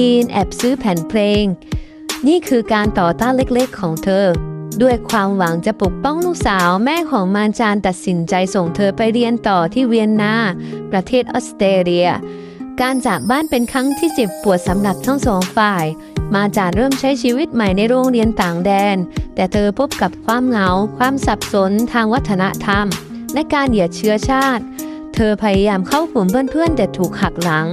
อีนแอบซื้อแผ่นเพลง นี่คือการต่อต้านเล็กๆของเธอ ด้วยความหวังจะปกป้องลูกสาวแม่ของมารจานตัดสินใจส่งเธอไปเรียนต่อที่เวียนนา ประเทศออสเตรเลีย การจากบ้านเป็นครั้งที่เจ็บปวดสำหรับทั้งสองฝ่าย มาจานเริ่มใช้ชีวิตใหม่ในโรงเรียนต่างแดน แต่เธอพบกับความเหงา ความสับสนทางวัฒนธรรม และการเหยียดเชื้อชาติ เธอพยายามเข้ากลุ่มเพื่อนๆแต่ถูกหักหลัง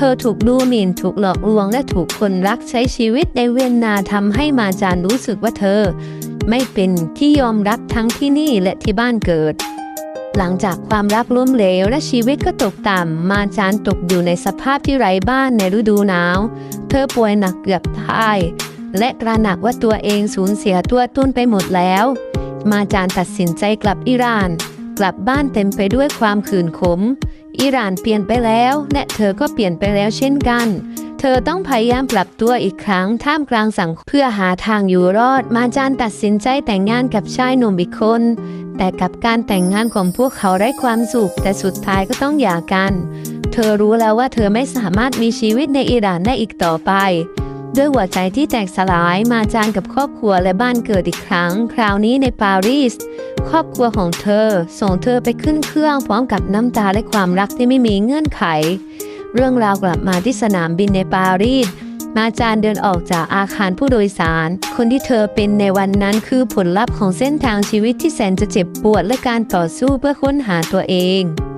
ธอถูกดูหมิ่นถูกหลอกลวงและถูกคนรักใช้ชีวิตในเวียนนาทำให้มาจานรู้สึกว่าเธอ ไม่เป็นที่ยอมรับทั้งที่นี่และที่บ้านเกิด หลังจากความรักล้มเหลวและชีวิตก็ตกต่ำมาจานตกอยู่ในสภาพที่ไร้บ้านในฤดูหนาว เธอป่วยหนักเกือบตาย และตระหนักว่าตัวเองสูญเสียตัวตุนไปหมดแล้ว มาจานตัดสินใจกลับอิหร่าน กลับบ้านเต็มไปด้วยความขืนขม อิหร่านเปลี่ยนไปแล้วและเธอก็เปลี่ยนไปแล้วเช่นกัน เธอต้องพยายามปรับตัวอีกครั้งท่ามกลางสังคมเพื่อหาทางอยู่รอด มาจานตัดสินใจแต่งงานกับชายหนุ่มอีกคน แต่กับการแต่งงานของพวกเขาไร้ความสุข แต่สุดท้ายก็ต้องหย่ากัน เธอรู้แล้วว่าเธอไม่สามารถมีชีวิตในอิหร่านได้อีกต่อไป ด้วยหัวใจที่แตกสลายมาจานกับครอบครัวและบ้านเกิดอีกครั้ง คราวนี้ในปารีส ครอบครัวของเธอ ส่งเธอไปขึ้นเครื่องพร้อมกับน้ำตาและความรักที่ไม่มีเงื่อนไข เรื่องราวกลับมาที่สนามบินในปารีสมาจานเดินออกจากอาคารผู้โดยสาร คนที่เธอเป็นในวันนั้นคือผลลัพธ์ของเส้นทางชีวิตที่แสนจะเจ็บปวดและการต่อสู้เพื่อค้นหาตัวเอง